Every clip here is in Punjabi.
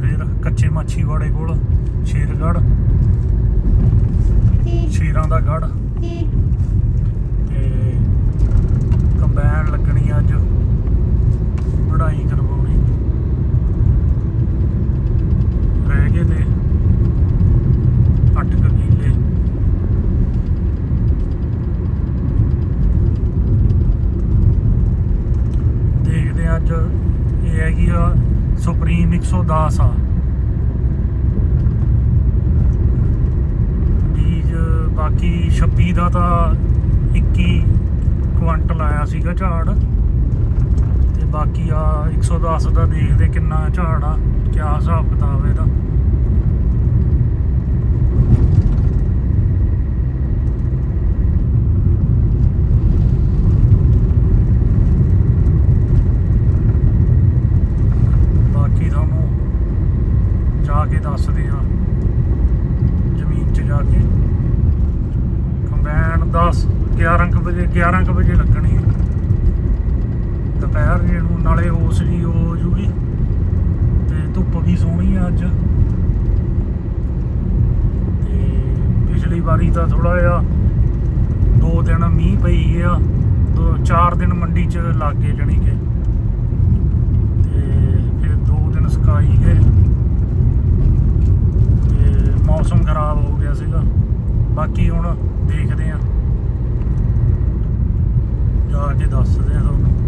ਫੇਰ ਕੱਚੇ ਮਾਛੀਵਾੜੇ ਕੋਲ, ਸ਼ੇਰਗੜ੍ਹ। ਸ਼ੇਰਾਂ ਦਾ ਗੜ ਤੇ ਕੰਬਾਈਨ ਲੱਗਣੀ ਅੱਜ। ਵਢਾਈ ਕਰਵਾਉਣੀ। ਰਹਿ ਗਏ ਤੇ 8 ਕਿੱਲੇ ਦੇਖਦੇ ਹਾਂ ਅੱਜ ਇਹ ਹੈਗੀ ਆ ਸੁਪਰੀਮ 110 ਆ। ਬੀਜ ਬਾਕੀ 26 ਦਾ ਤਾਂ 21 ਕੁਆਂਟਲ ਆਇਆ ਸੀਗਾ ਝਾੜ। ਤੇ ਬਾਕੀ ਆ 110 ਦਾ ਦੇਖਦੇ ਕਿੰਨਾ ਝਾੜ ਆ, ਕਿਆ ਹਿਸਾਬ ਕਿਤਾਬ ਇਹਦਾ ਬਾਕੀ ਤੁਹਾਨੂੰ ਜਾ ਕੇ ਦੱਸਦੇ ਆ ਜ਼ਮੀਨ 'ਚ ਜਾ ਕੇ। ਕੰਬਾਈਨ 10 11 ਕੁ ਵਜੇ 11 ਕੁ ਵਜੇ ਲੱਗਣੀ ਹੈ। ਦੁਪਹਿਰ ਜੇ ਨੂੰ, ਨਾਲੇ ਉਸ ਜੀ ਉਹ ਹੋ ਜੂਗੀ। ਤੇ ਧੁੱਪ ਵੀ ਸੋਹਣੀ ਆ ਅੱਜ। ਤੇ ਪਿਛਲੀ ਵਾਰੀ ਤਾਂ ਥੋੜਾ ਜਿਹਾ ਦੋ ਦਿਨ ਮੀਂਹ ਪਈ ਆ। ਦੋ, ਚਾਰ ਦਿਨ ਮੰਡੀ 'ਚ ਲੱਗ ਗਏ ਜਣੀ ਕਿ। ਤੇ ਫਿਰ ਦੋ ਦਿਨ ਸਕਾਈ ਗਏ। ਮੌਸਮ ਖਰਾਬ ਹੋ ਗਿਆ ਸੀਗਾ। ਬਾਕੀ ਹੁਣ ਦੇਖਦੇ ਆ। ਜਾ ਕੇ ਦੱਸਦੇ ਆ ਤੁਹਾਨੂੰ।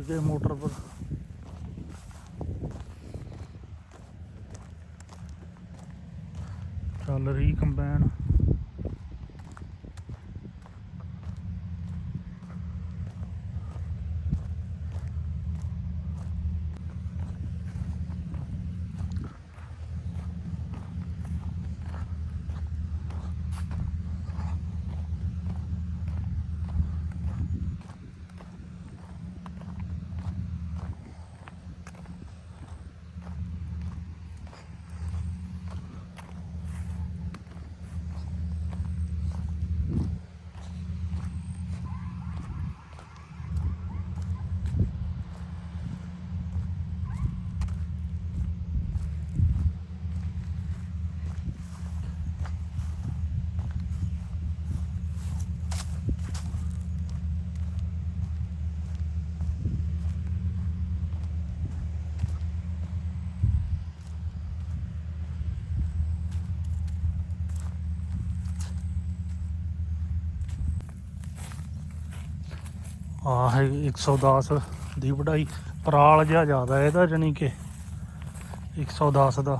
ਪਹੁੰਚ ਗਏ ਮੋਟਰ ਪਰ। ਚੱਲ ਰਹੀ ਕੰਬਾਈਨ। ਹੈ 110 ਦੀ ਵਢਾਈ। ਪਰਾਲ ਜਿਹਾ ਜ਼ਿਆਦਾ ਇਹਦਾ ਜਾਨੀ ਕਿ 110 ਦਾ।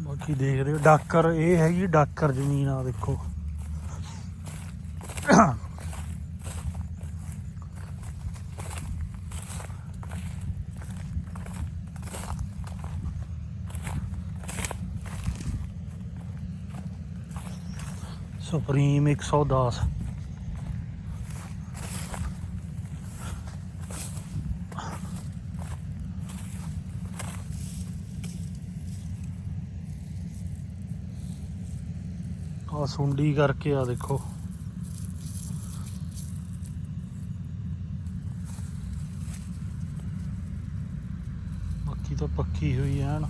ਬਾਕੀ ਦੇਖਦੇ ਹੋ, ਡਾਕਰ, ਇਹ ਹੈਗੀ ਡਾਕਰ ਜ਼ਮੀਨ ਆ, ਦੇਖੋ। ਸੁਪਰੀਮ 110 ਆ ਸੁੰਡੀ ਕਰਕੇ ਆ ਦੇਖੋ। ਬਾਕੀ ਤਾਂ ਪੱਕੀ ਹੋਈ ਐਨ। ਨਾ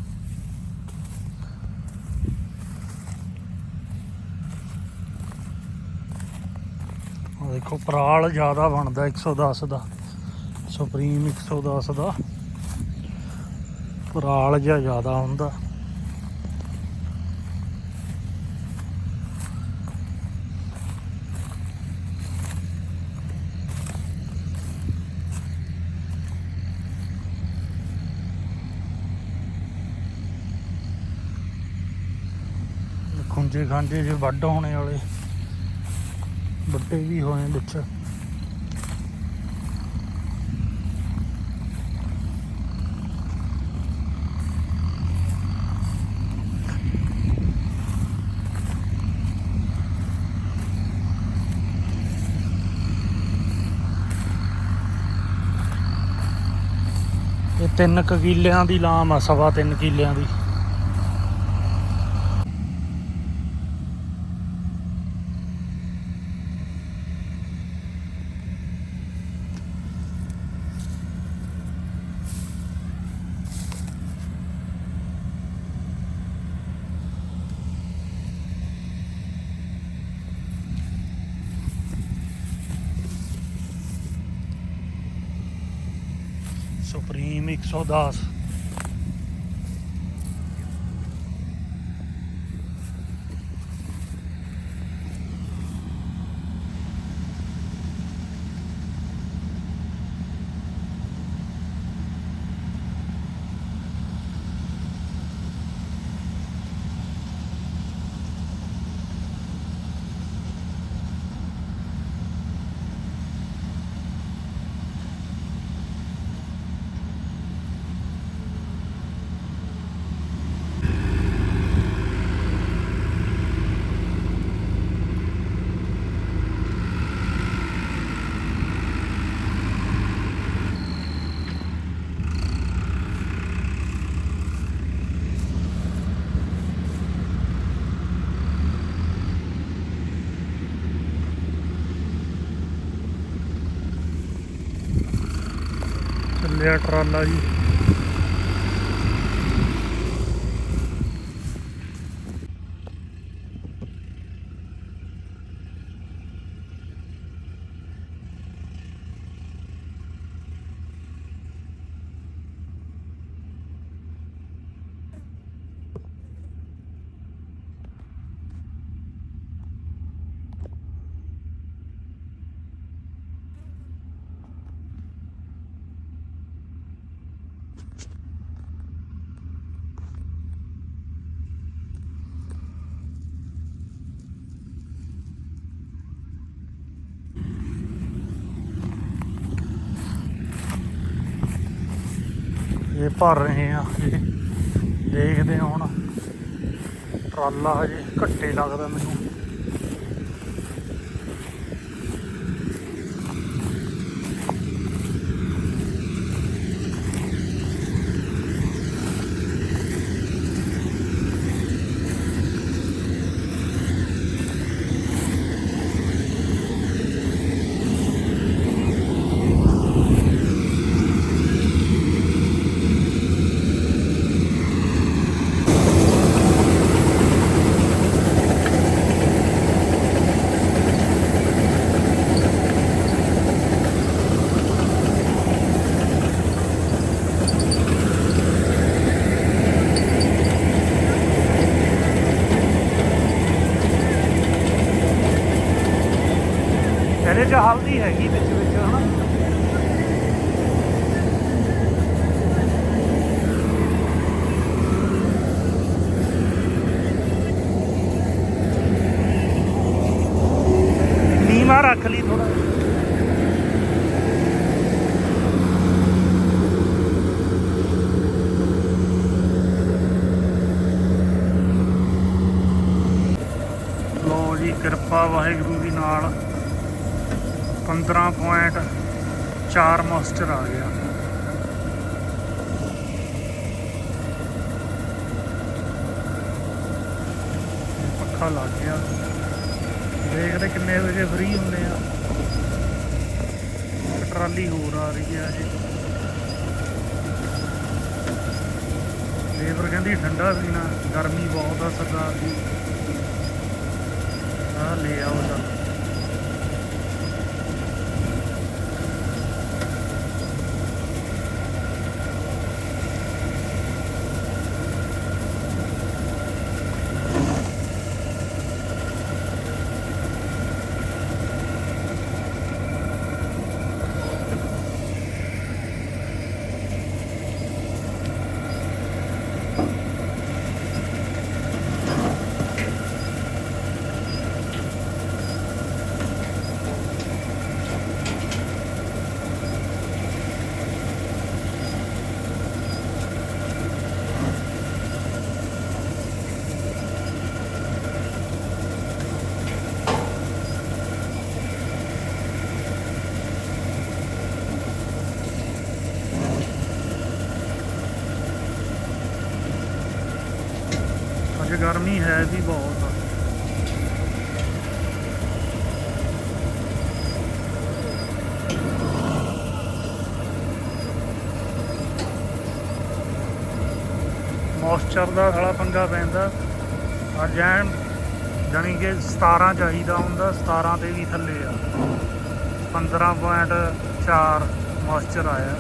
ਦੇਖੋ, ਪਰਾਲ ਜ਼ਿਆਦਾ ਬਣਦਾ 110 ਦਾ। ਸੁਪਰੀਮ 110 ਦਾ। ਪਰਾਲ ਜਿਹਾ ਜ਼ਿਆਦਾ ਹੁੰਦਾ। ਖੁੰਝੇ ਖਾਂਝੇ ਜੇ ਵੱਢ ਹੋਣੇ ਵਾਲੇ। ਬੱਟੇ ਵੀ ਹੋਏ ਵਿੱਚ। ਇਹ ਤਿੰਨ ਕਿਲਿਆਂ ਦੀ ਲਾਮ ਆ ਸਵਾ ਤਿੰਨ ਕਿਲਿਆਂ ਦੀ। ਸੁਪਰੀਮ 110 ਚੱਲਿਆ ਟਰਾਲਾ ਜੀ। ਇਹ ਭਰ ਰਹੇ ਆ। ਜੀ ਦੇਖਦੇ ਹੁਣ। ਟਰਾਲਾ ਹਜੇ ਘੱਟੇ ਲੱਗਦਾ ਮੈਨੂੰ ਇਹਦੇ ਚ ਹਲਦੀ ਹੈਗੀ ਵਿੱਚ ਵਿੱਚ ਹਨਾ ਨੀਮਾ ਰੱਖ ਲਈ ਥੋੜਾ ਲੋ ਜੀ, ਕਿਰਪਾ ਵਾਹਿਗੁਰੂ ਦੀ ਨਾਲ 15.4 ਮਾਸਟਰ ਆ ਗਿਆ ਪੱਖਾ ਲੱਗ ਗਿਆ। ਦੇਖਦੇ ਕਿੰਨੇ ਵਜੇ ਫ੍ਰੀ ਹੁੰਦੇ ਆ। ਇੱਕ ਟਰਾਲੀ ਹੋਰ ਆ ਰਹੀ ਆ ਜੀ ਲੇਬਰ ਕਹਿੰਦੀ ਠੰਡਾ ਪੀਣਾ ਗਰਮੀ ਬਹੁਤ ਆ ਸਰਦਾਰ ਜੀ ਆ ਲੈ ਆਓ ਚੱਲ। ਗਰਮੀ ਹੈ ਵੀ ਬਹੁਤ। ਆ ਮੋਇਸਚਰ ਦਾ ਸਾਲਾ ਪੰਗਾ ਪੈਂਦਾ। ਅੱਜ ਐਨ ਜਾਣੀ ਕਿ 17 ਚਾਹੀਦਾ ਹੁੰਦਾ 17 ਤੇ ਵੀ ਥੱਲੇ ਆ। 15.4 ਮੋਇਸਚਰ ਆਇਆ।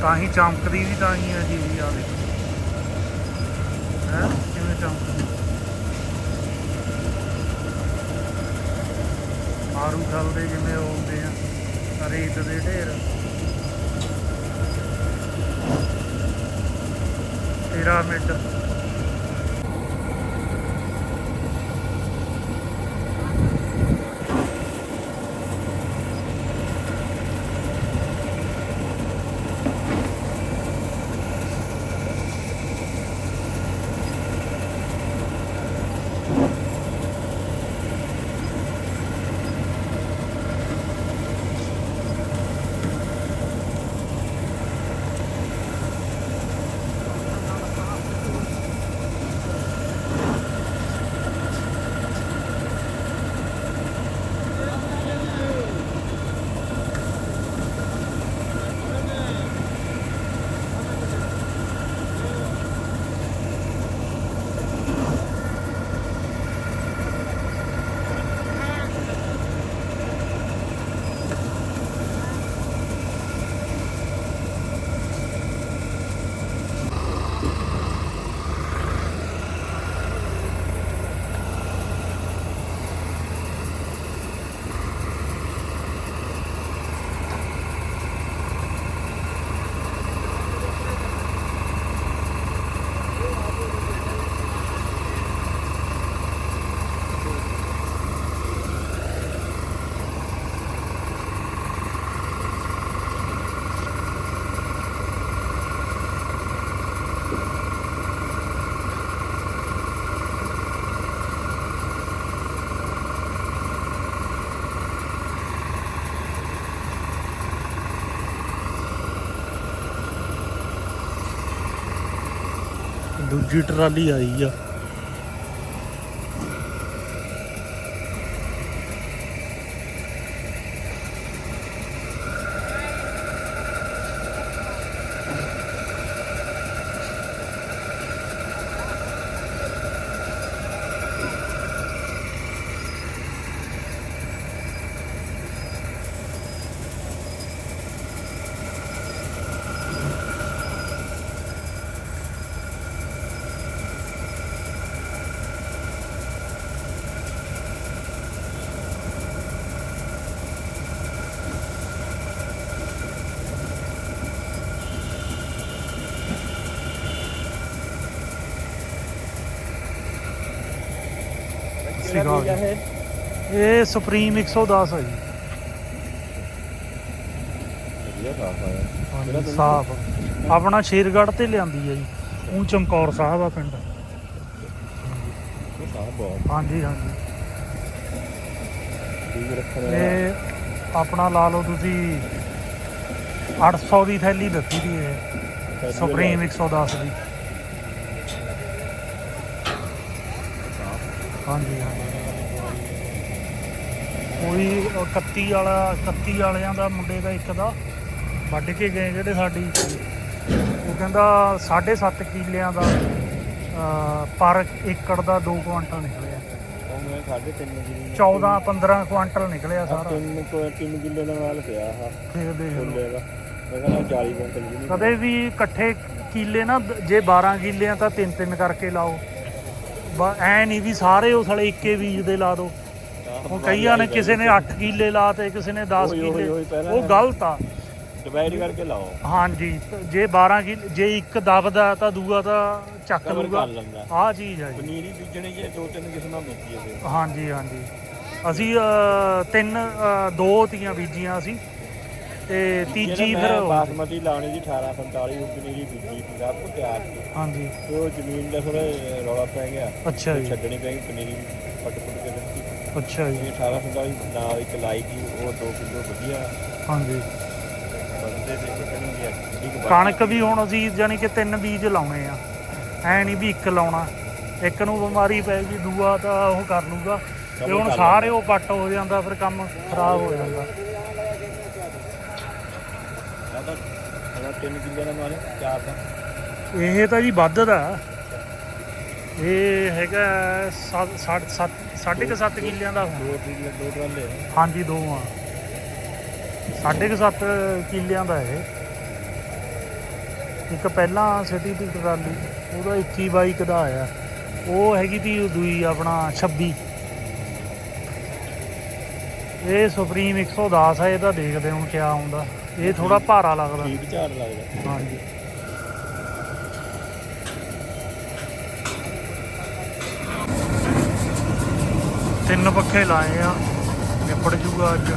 ਤਾਂ ਹੀ ਚਮਕਦੀ ਵੀ ਤਾਂ ਹੀ ਹੈ ਜੀ ਵੀ ਆ ਦੇਖੋ ਹੈ? ਕਿਵੇਂ ਚਮਕਦੀ? ਮਾਰੂ ਚੱਲਦੇ ਜਿਵੇਂ ਉਹ ਹੁੰਦੇ ਆ, ਰੇਤ ਦੇ ਢੇਰ। ਮਿੰਟ। ਦੂਜੀ ਟਰਾਲੀ ਆਈ ਆ। ਬੀਜ ਆ ਇਹ ਸੁਪਰੀਮ 110 ਆ ਜੀ। ਵਧੀਆ ਸਾਫ਼ ਆਇਆ ਆਪਣਾ ਸ਼ੇਰਗੜ੍ਹ ਤੇ ਲਿਆਂਦੀ ਆ ਜੀ। ਉਹ ਚਮਕੌਰ ਸਾਹਿਬ ਆ ਪਿੰਡ। ਹਾਂਜੀ ਹਾਂਜੀ। ਇਹ ਆਪਣਾ ਲਾ ਲਓ ਤੁਸੀਂ 800 ਦੀ ਥੈਲੀ ਦਿੱਤੀ ਦੀ ਇਹ। ਸੁਪਰੀਮ 110 ਦੀ। ਹਾਂਜੀ। ਕੋਈ 31 ਵਾਲਾ 31 ਵਾਲਿਆਂ ਦਾ ਮੁੰਡੇ ਦਾ ਇੱਕ ਦਾ ਵੱਢ ਕੇ ਗਏ ਜਿਹੜੇ ਸਾਡੀ। ਉਹ ਕਹਿੰਦਾ 7.5 ਕਿੱਲਿਆਂ ਦਾ ਪਰ ਏਕੜ ਦਾ 2 ਕੁਆਂਟਲ ਨਿਕਲਿਆ। ਉਹ ਮੈਂ ਸਾਢੇ ਤਿੰਨ ਕਿੱਲੇ 14 15 ਕੁਆਂਟਲ ਨਿਕਲਿਆ ਸਾਰਾ। ਤਿੰਨ ਕੋ ਤਿੰਨ ਕਿੱਲੇ ਦਾ ਮਾਲ ਪਿਆ ਆ ਫੇਰ ਦੇਖ ਲਓ। ਫੁੱਲੇ ਦਾ। ਮੈਂ ਕਹਿੰਦਾ 40 ਕੁਇੰਟਲ ਵੀ ਨਹੀਂ ਕਦੇ ਵੀ ਇਕੱਠੇ ਕੀਲੇ ਨਾ ਜੇ 12 ਕਿੱਲੇ ਆ ਤਾਂ ਤਿੰਨ ਤਿੰਨ ਕਰਕੇ ਲਾਓ। ਐ ਨਹੀਂ ਵੀ ਸਾਰੇ ਉਸ ਵਾਲੇ ਇੱਕੇ ਬੀਜ ਦੇ ਲਾ ਦਿਓ ਹੁਣ ਕਈਆਂ ਨੇ ਕਿਸੇ ਨੇ 8 ਕਿੱਲੇ ਲਾਤੇ ਕਿਸੇ ਨੇ 10 ਉਹੀ- ਉਹੀ- ਕਿੱਲੇ। ਉਹੀ ਪਹਿਲਾਂ ਉਹ ਗਲਤ ਆ। ਡਿਵਾਈਡ ਕਰਕੇ ਲਾਓ। ਹਾਂਜੀ ਜੇ 12 ਕਿੱਲੇ ਜੇ ਇੱਕ ਦਬਦਾ ਤਾਂ ਦੂਆ ਤਾਂ ਚੱਕ ਕਵਰ ਲੂਗਾ ਕਰ ਲੈਂਦਾ। ਆਹ ਚੀਜ਼ ਹੈ ਜੀ। ਪਨੀਰੀ ਬੀਜਣੇ ਜੇ ਦੋ ਤਿੰਨ ਕਿਸਮਾਂ ਬੀਜੀਏ ਫਿਰ। ਹਾਂਜੀ ਹਾਂਜੀ। ਅਸੀਂ ਅਹ, ਤਿੰਨ ਅਹ, ਦੋ ਤੀਆਂ ਬੀਜੀਆਂ ਅਸੀਂ। ਤੇ ਤੀਜੀ ਜਿਹੜਾ ਫਿਰ ਮੈਂ ਬਾਸਮਤੀ ਲਾਉਣੀ ਦੀ 1845 ਉਹ ਪਨੀਰੀ ਬੀਜੀ ਸੀ ਸਭ ਕੁਝ ਤਿਆਰ ਸੀ। ਹਾਂਜੀ। ਤੇ ਉਹ ਜ਼ਮੀਨ ਦਾ ਥੋੜਾ ਰੌਲਾ ਪੈ ਗਿਆ। ਅੱਛਾ ਜੀ। ਛੱਡਣੀ ਪੈ ਗਈ ਪਨੀਰੀ ਫਟ ਫੁੱਟ ਕੇ। ਅੱਛਾ ਜੀ। ਇਹ 1845 ਨਾਲ ਇੱਕ ਲਾਈ ਸੀ ਉਹ 2 ਕਿਲੋ ਵਧੀਆ। ਹਾਂਜੀ। ਬੰਦੇ ਦੀ ਐਕਟੀ ਕੁ ਕਣਕ ਵੀ ਹੁਣ ਅਸੀਂ ਜਾਨੀ ਕਿ ਤਿੰਨ ਬੀਜ ਲਾਉਣੇ ਆ। ਐ ਨਹੀਂ ਵੀ ਇੱਕ ਲਾਉਣਾ। ਇੱਕ ਨੂੰ ਬਿਮਾਰੀ ਪੈ ਗਈ ਦੂਆ ਤਾਂ ਉਹ ਕਰ ਲੂਗਾ। ਤੇ ਹੁਣ ਸਾਰੇ ਉਹ ਪੱਟ ਹੋ ਜਾਂਦਾ ਫਿਰ ਕੰਮ ਖਰਾਬ ਹੋ ਜਾਂਦਾ। ਦਾ ਦਾ। ਇਹ ਤਾਂ ਜੀ ਵੱਧ ਦਾ। ਇਹ ਹੈਗਾ 7 ਸਾਢੇ ਕੁ ਸੱਤ ਕਿੱਲਿਆਂ ਦਾ ਹੋਣਾ। ਦੋ ਕਿੱਲੇ ਦੋ ਟਰਾਲੇ ਆ। ਹਾਂਜੀ ਦੋ ਆ। ਸਾਢੇ ਕੁ ਸੱਤ ਕਿੱਲਿਆਂ ਦਾ ਇਹ। ਇੱਕ ਪਹਿਲਾਂ ਸਿਟੀ ਦੀ ਟਰਾਲੀ ਉਹਦਾ 21 ਬਾਈਕ ਦਾ ਆਇਆ। ਉਹ ਹੈਗੀ ਤੀ ਦੂਈ ਆਪਣਾ 26 ਇਹ ਸੁਪਰੀਮ 110 ਹੈ ਇਹਦਾ ਦੇਖਦੇ ਹੁਣ ਕਿਆ ਆਉਂਦਾ। ਇਹ ਥੋੜਾ ਭਾਰਾ ਲੱਗਦਾ। ਠੀਕ ਝਾੜ ਲੱਗਦਾ। ਹਾਂਜੀ। ਤਿੰਨ ਪੱਖੇ ਲਾਏ ਆ, ਨਿਪੜ ਜੂਗਾ ਅੱਜ।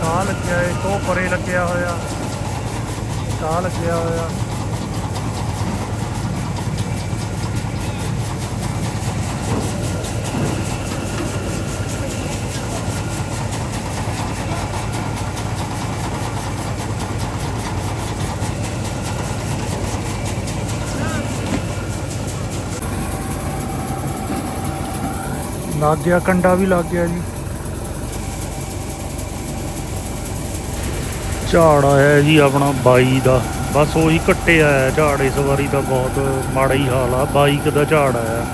ਕਾਹ ਲੱਗਿਆ ਏ ਤੋਂ ਪਰੇ ਲੱਗਿਆ ਹੋਇਆ। ਕਾਹ ਲੱਗਿਆ ਹੋਇਆ। ਲੱਗ ਗਿਆ, ਕੰਡਾ ਵੀ ਲੱਗ ਗਿਆ ਜੀ। ਝਾੜ ਆਇਆ ਜੀ ਆਪਣਾ 22 ਦਾ। ਬਸ ਉਹੀ ਕੱਟਿਆ ਹੈ ਝਾੜ ਇਸ ਵਾਰੀ ਤਾਂ ਬਹੁਤ ਮਾੜਾ ਹੀ ਹਾਲ ਆ, ਬਾਈਕ ਦਾ ਝਾੜ ਆਇਆ।